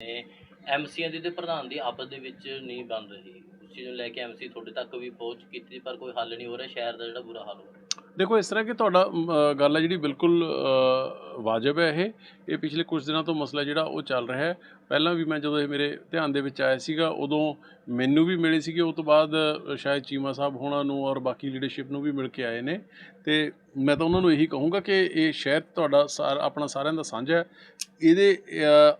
ਨੇ ਐਮਸੀਆਂ ਦੀ ਤੇ ਪ੍ਰਧਾਨ ਦੀ ਆਪਸ ਦੇ ਵਿੱਚ ਨਹੀਂ ਬਣ ਰਹੀ। ਉਸ ਚੀਜ਼ ਨੂੰ ਲੈ ਕੇ ਐਮਸੀ ਤੁਹਾਡੇ ਤੱਕ ਵੀ ਪਹੁੰਚ ਕੀਤੀ, ਪਰ ਕੋਈ ਹੱਲ ਨਹੀਂ ਹੋ ਰਿਹਾ, ਸ਼ਹਿਰ ਦਾ ਜਿਹੜਾ ਬੁਰਾ ਹਾਲ ਹੋ ਰਿਹਾ। ਦੇਖੋ, ਇਸ ਤਰ੍ਹਾਂ ਕਿ ਤੁਹਾਡਾ ਗੱਲ ਹੈ ਜਿਹੜੀ ਬਿਲਕੁਲ ਵਾਜਬ ਹੈ ਇਹ। ਇਹ ਪਿਛਲੇ ਕੁਝ ਦਿਨਾਂ ਤੋਂ ਮਸਲਾ ਜਿਹੜਾ ਉਹ ਚੱਲ ਰਿਹਾ ਹੈ। ਪਹਿਲਾਂ ਵੀ ਮੈਂ ਜਦੋਂ ਇਹ ਮੇਰੇ ਧਿਆਨ ਦੇ ਵਿੱਚ ਆਇਆ ਸੀਗਾ, ਉਦੋਂ ਮੈਨੂੰ ਵੀ ਮਿਲੇ ਸੀਗੇ। ਉਸ ਤੋਂ ਬਾਅਦ ਸ਼ਾਇਦ ਚੀਮਾ ਸਾਹਿਬ ਹੋਣਾ ਨੂੰ ਔਰ ਬਾਕੀ ਲੀਡਰਸ਼ਿਪ ਨੂੰ ਵੀ ਮਿਲ ਕੇ ਆਏ ਨੇ। ਤੇ ਮੈਂ ਤਾਂ ਉਹਨਾਂ ਨੂੰ ਇਹੀ ਕਹੂੰਗਾ ਕਿ ਇਹ ਸ਼ਹਿਰ ਤੁਹਾਡਾ ਸਾਰ, ਆਪਣਾ ਸਾਰਿਆਂ ਦਾ ਸਾਂਝਾ ਹੈ। ਇਹਦੇ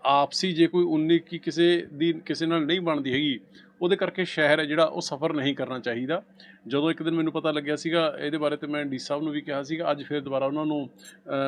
ਆਪਸੀ ਜੇ ਕੋਈ 19 ਕੀ ਕਿਸੇ ਦੀ, ਕਿਸੇ ਨਾਲ ਨਹੀਂ ਬਣਦੀ ਹੈਗੀ ਉਹਦੇ ਕਰਕੇ ਸ਼ਹਿਰ ਹੈ ਜਿਹੜਾ ਉਹ ਸਫ਼ਰ ਨਹੀਂ ਕਰਨਾ ਚਾਹੀਦਾ। ਜਦੋਂ ਇੱਕ ਦਿਨ ਮੈਨੂੰ ਪਤਾ ਲੱਗਿਆ ਸੀਗਾ ਇਹਦੇ ਬਾਰੇ ਤੇ ਮੈਂ ਡੀ ਸਾਹਿਬ ਨੂੰ ਵੀ ਕਿਹਾ ਸੀਗਾ ਅੱਜ ਫਿਰ ਦੁਬਾਰਾ ਉਹਨਾਂ ਨੂੰ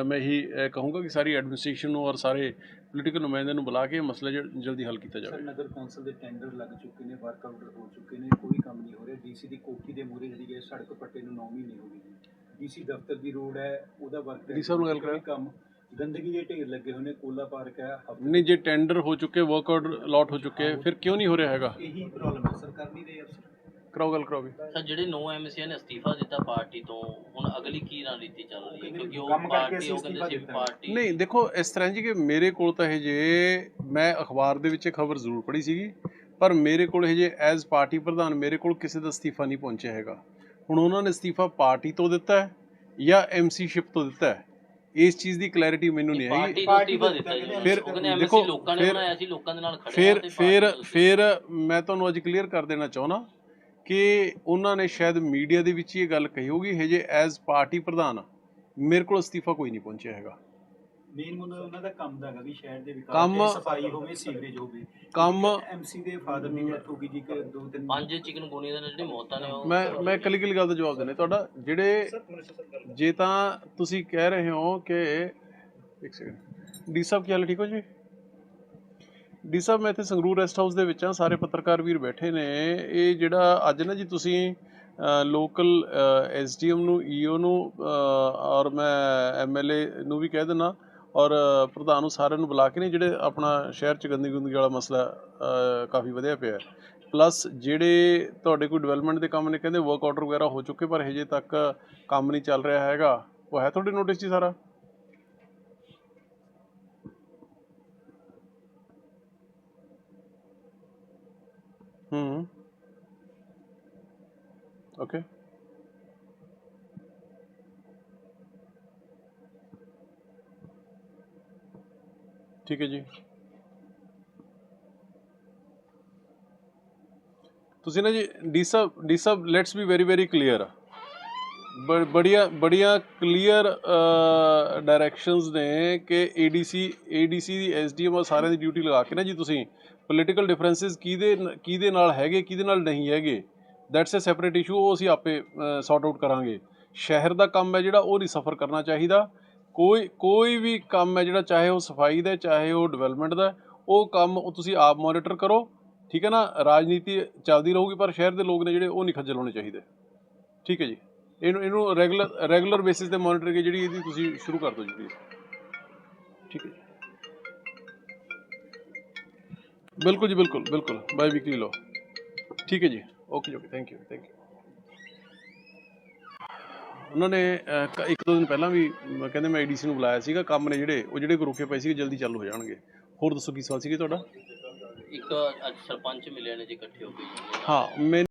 ਮੈਂ ਇਹੀ ਕਹੂੰਗਾ ਕਿ ਸਾਰੀ ਐਡਮਿਨਿਸਟ੍ਰੇਸ਼ਨ ਨੂੰ ਔਰ ਸਾਰੇ ਪੋਲੀਟੀਕਲ ਨੁਮਾਇੰਦਿਆਂ ਨੂੰ ਬੁਲਾ ਕੇ ਮਸਲਾ ਜਲਦੀ ਹੱਲ ਕੀਤਾ ਜਾਵੇ। ਨਗਰ ਕੌਂਸਲ ਦੇ ਟੈਂਡਰ ਲੱਗ ਚੁੱਕੇ ਨੇ ਵਰਕ ਆਊਟ ਹੋ ਚੁੱਕੇ ਨੇ ਕੋਈ ਕੰਮ ਨਹੀਂ ਹੋ ਰਿਹਾ। ਡੀਸੀ ਦੀ ਕੋਠੀ ਦੇ ਮੂਹਰੇ ਜਿਹੜੀ ਹੈ ਸੜਕ ਪੱਟੇ ਨੂੰ 9 ਮਹੀਨੇ ਹੋ ਗਏ ਜੀ ਡੀਸੀ ਦਫ਼ਤਰ ਦੀ ਰੋਡ ਹੈ ਉਹਦਾ ਵਰਕ ਡੀ ਸਾਹਿਬ ਗੱਲ ਕਰਾਓ। ਕੰਮ ਗੰਦਗੀ ਦੇ ਢੇਰ ਲੱਗੇ ਹੋਏ ਨੇ ਕੋਲਾ ਪਾਰਕ ਹੈ ਨਹੀਂ ਜੇ ਟੈਂਡਰ ਹੋ ਚੁੱਕੇ ਵਰਕ ਆਊਟ ਅਲਾਟ ਹੋ ਚੁੱਕੇ ਫਿਰ ਕਿਉਂ ਨਹੀਂ ਹੋ ਰਿਹਾ ਹੈਗਾ ਇਹੀ ਪ੍ਰੋਬਲਮ ਹੈ ਸਰ ਕਰ ਨਹੀਂ ਰਹੇ ਅਫਸਰ ਕਰਾਓ ਗੱਲ ਕਰਾਓ ਵੀ ਸਰ ਜਿਹੜੇ ਨੌ ਐਮਸੀਆਂ ਨੇ ਅਸਤੀਫਾ ਦਿੱਤਾ ਪਾਰਟੀ ਤੋਂ ਹੁਣ ਅਗਲੀ ਕੀ ਰਣਨੀਤੀ ਚੱਲ ਰਹੀ ਹੈ ਕਿਉਂਕਿ ਉਹ ਪਾਰਟੀ ਉਹ ਕਹਿੰਦੇ ਸੀ ਪਾਰਟੀ ਨਹੀਂ ਦੇਖੋ ਇਸ ਤਰ੍ਹਾਂ ਜੀ ਕਿ ਮੇਰੇ ਕੋਲ ਤਾਂ ਇਹ ਜੇ ਮੈਂ ਅਖਬਾਰ ਦੇ ਵਿੱਚ ਖਬਰ ਜ਼ਰੂਰ ਪੜ੍ਹੀ ਸੀਗੀ ਪਰ ਮੇਰੇ ਕੋਲ ਇਹ ਜੇ ਐਜ਼ ਪਾਰਟੀ ਪ੍ਰਧਾਨ ਮੇਰੇ ਕੋਲ ਕਿਸੇ ਦਾ ਅਸਤੀਫਾ ਨਹੀਂ ਪਹੁੰਚਿਆ ਹੈਗਾ ਹੁਣ ਉਹਨਾਂ ਨੇ ਅਸਤੀਫਾ ਪਾਰਟੀ ਤੋਂ ਦਿੱਤਾ ਹੈ ਜਾਂ ਐਮਸੀਸ਼ਿਪ ਤੋਂ ਦਿੱਤਾ ਹੈ ਇਸ ਚੀਜ਼ ਦੀ ਕਲੈਰਿਟੀ ਮੈਨੂੰ ਨਹੀਂ ਪਾਰਟੀ ਹੈਗੀ ਤੋਂ ਅਸਤੀਫਾ ਦਿੱਤਾ ਜੀ। ਫਿਰ ਉਹ ਕਹਿੰਦੇ ਐਮਸੀ ਦੇਖੋ, ਲੋਕਾਂ ਨੇ ਫਿਰ- ਬਣਾਇਆ ਸੀ ਲੋਕਾਂ ਦੇ ਨਾਲ ਖੜੇ ਫਿਰ ਤੇ ਫਿਰ ਪਾਰਟੀ ਫਿਰ ਮੈਂ ਤੁਹਾਨੂੰ ਅੱਜ ਕਲੀਅਰ ਕਰ ਦੇਣਾ ਚਾਹੁੰਦਾ ਕਿ ਉਹਨਾਂ ਨੇ ਸ਼ਾਇਦ ਮੀਡੀਆ ਦੇ ਵਿੱਚ ਹੀ ਇਹ ਗੱਲ ਕਹੀ ਹੋਗੀ ਹਜੇ ਐਜ਼ ਪਾਰਟੀ ਪ੍ਰਧਾਨ ਮੇਰੇ ਕੋਲ ਅਸਤੀਫਾ ਕੋਈ ਨਹੀਂ ਪਹੁੰਚਿਆ ਹੈਗਾ। ਮੇਨ ਮੁੱਦਾ ਉਹਨਾਂ ਦਾ ਕੰਮ ਦਾ ਹੈਗਾ ਵੀ ਸ਼ਹਿਰ ਦੇ ਵਿਕਾਸ ਕੰਮ- ਚਾਹੇ ਸਫ਼ਾਈ ਹੋਵੇ ਸੀਵਰੇਜ ਹੋਵੇ। ਕੰਮ ਐਮਸੀ ਦੇ ਫਾਦਰ ਦੀ ਡੈਥ ਹੋ ਗਈ ਜੀ ਕਿ ਦੋ ਤਿੰਨ ਪੰਜ ਚਿਕਨ ਗੁਨੀਆਂ ਦੇ ਨਾਲ ਜਿਹੜੀ ਮੌਤਾਂ ਨੇ ਉਹ ਮੈਂ ਮੈਂ ਇਕੱਲੀ ਇਕੱਲੀ ਗੱਲ ਦਾ ਜਵਾਬ ਦੇਣਾ ਤੁਹਾਡਾ ਜਿਹੜੇ ਜੇ ਤਾਂ ਤੁਸੀਂ ਕਹਿ ਰਹੇ ਹੋ ਕਿ ਇੱਕ ਸੈਕਿੰਡ ਡੀ ਸਾਹਿਬ ਕੀ ਹਾਲ ਹੈ, ਠੀਕ ਹੋ ਜੀ? ਡੀ ਸਾਹਿਬ ਮੈਂ ਇੱਥੇ ਸੰਗਰੂਰ ਰੈਸਟ ਹਾਊਸ ਦੇ ਵਿੱਚ ਆ ਸਾਰੇ ਪੱਤਰਕਾਰ ਵੀਰ ਬੈਠੇ ਨੇ। ਇਹ ਜਿਹੜਾ ਅੱਜ ਨਾ ਜੀ ਤੁਸੀਂ ਲੋਕਲ ਐਸਡੀਐਮ ਨੂੰ ਈਓ ਨੂੰ ਅ, ਔਰ ਮੈਂ ਐਮਐਲਏ ਨੂੰ ਵੀ ਕਹਿ ਦੇਣਾ ਔਰ ਪ੍ਰਧਾਨ ਨੂੰ ਸਾਰਿਆਂ ਨੂੰ ਬੁਲਾ ਕੇ ਨੇ ਜਿਹੜੇ ਆਪਣਾ ਸ਼ਹਿਰ ਚ ਗੰਦੀ ਗੁੰਦਗੀ ਵਾਲਾ ਮਸਲਾ ਕਾਫੀ ਵਧਿਆ ਪਿਆ ਪਲੱਸ ਜਿਹੜੇ ਤੁਹਾਡੇ ਕੋਈ ਡਿਵੈਲਪਮੈਂਟ ਦੇ ਕੰਮ ਨੇ, ਕਹਿੰਦੇ ਵਰਕ ਆਰਡਰ ਵਗੈਰਾ ਹੋ ਚੁੱਕੇ, ਪਰ ਹਜੇ ਤੱਕ ਕੰਮ ਨਹੀਂ ਚੱਲ ਰਿਹਾ ਹੈਗਾ। ਉਹ ਹੈ ਤੁਹਾਡੇ ਨੋਟਿਸ 'ਚ ਹੀ ਸਾਰਾ? ਹੂੰ। ਓਕੇ ਠੀਕ ਹੈ ਜੀ। ਤੁਸੀਂ ਨਾ ਜੀ ਡੀ ਸਾਹਿਬ D Sahib let's be very very clear ਬੜੀਆਂ ਬੜੀਆਂ ਕਲੀਅਰ ਡਾਇਰੈਕਸ਼ਨਸ ਨੇ ਕਿ ਏਡੀਸੀ ਏਡੀਸੀ ਦੀ ਐਸਡੀਐਮ ਆ ਸਾਰਿਆਂ ਦੀ ਡਿਊਟੀ ਲਗਾ ਕੇ ਨਾ ਜੀ ਤੁਸੀਂ ਪੋਲੀਟੀਕਲ ਡਿਫਰੈਂਸਸ ਕਿਹਦੇ ਕਿਹਦੇ ਨਾਲ ਹੈਗੇ, ਕਿਹਦੇ ਨਾਲ ਨਹੀਂ ਹੈਗੇ। ਦੈਟਸ ਅ ਸੈਪਰੇਟ ਇਸ਼ੂ ਉਹ ਅਸੀਂ ਆਪੇ ਸੌਰਟ ਆਊਟ ਕਰਾਂਗੇ। ਸ਼ਹਿਰ ਦਾ ਕੰਮ ਹੈ ਜਿਹੜਾ, ਉਹ ਨਹੀਂ ਸਫਰ ਕਰਨਾ ਚਾਹੀਦਾ। ਕੋਈ ਕੋਈ ਵੀ ਕੰਮ ਹੈ ਜਿਹੜਾ ਚਾਹੇ ਉਹ ਸਫ਼ਾਈ ਦਾ ਚਾਹੇ ਉਹ ਡਿਵੈਲਪਮੈਂਟ ਦਾ ਉਹ ਕੰਮ ਉਹ ਤੁਸੀਂ ਆਪ ਮੋਨੀਟਰ ਕਰੋ, ਠੀਕ ਹੈ ਨਾ? ਰਾਜਨੀਤੀ ਚੱਲਦੀ ਰਹੂਗੀ, ਪਰ ਸ਼ਹਿਰ ਦੇ ਲੋਕ ਨੇ ਜਿਹੜੇ ਉਹ ਨਹੀਂ ਖੱਜਲ ਹੋਣੇ ਚਾਹੀਦੇ। ਠੀਕ ਹੈ ਜੀ? ਇਹਨੂੰ ਇਹਨੂੰ ਰੈਗੂਲਰ ਰੈਗੂਲਰ ਬੇਸਿਸ ਤੇ ਮੋਨੀਟਰਿੰਗ ਜਿਹੜੀ ਇਹਦੀ ਤੁਸੀਂ ਸ਼ੁਰੂ ਕਰ ਦਿਓ ਜੀ, please। ਠੀਕ ਹੈ ਜੀ? ਬਿਲਕੁਲ ਜੀ, ਬਿਲਕੁਲ ਬਿਲਕੁਲ। ਬਾਈ ਵੀਕਲੀ ਲੋ ਠੀਕ ਹੈ ਜੀ? ਓਕੇ ਜੀ okay thank you thank you ਉਹਨਾਂ ਨੇ ਇੱਕ ਦੋ ਦਿਨ ਪਹਿਲਾਂ ਵੀ ਕਹਿੰਦੇ ਮੈਂ ਏਡੀਸੀ ਨੂੰ ਬੁਲਾਇਆ ਸੀਗਾ ਕੰਮ ਨੇ ਜਿਹੜੇ ਉਹ ਜਿਹੜੇ ਰੁਕੇ ਪਏ ਸੀਗੇ ਜਲਦੀ ਚਾਲੂ ਹੋ ਜਾਣਗੇ। ਹੋਰ ਦੱਸੋ ਕੀ ਸਵਾਲ ਸੀਗੇ ਤੁਹਾਡਾ? ਇੱਕ ਅੱਜ ਸਰਪੰਚ ਮਿਲੇ ਨੇ ਜੀ ਇਕੱਠੇ ਹੋ ਕੇ। ਹਾਂ ਮੈਂ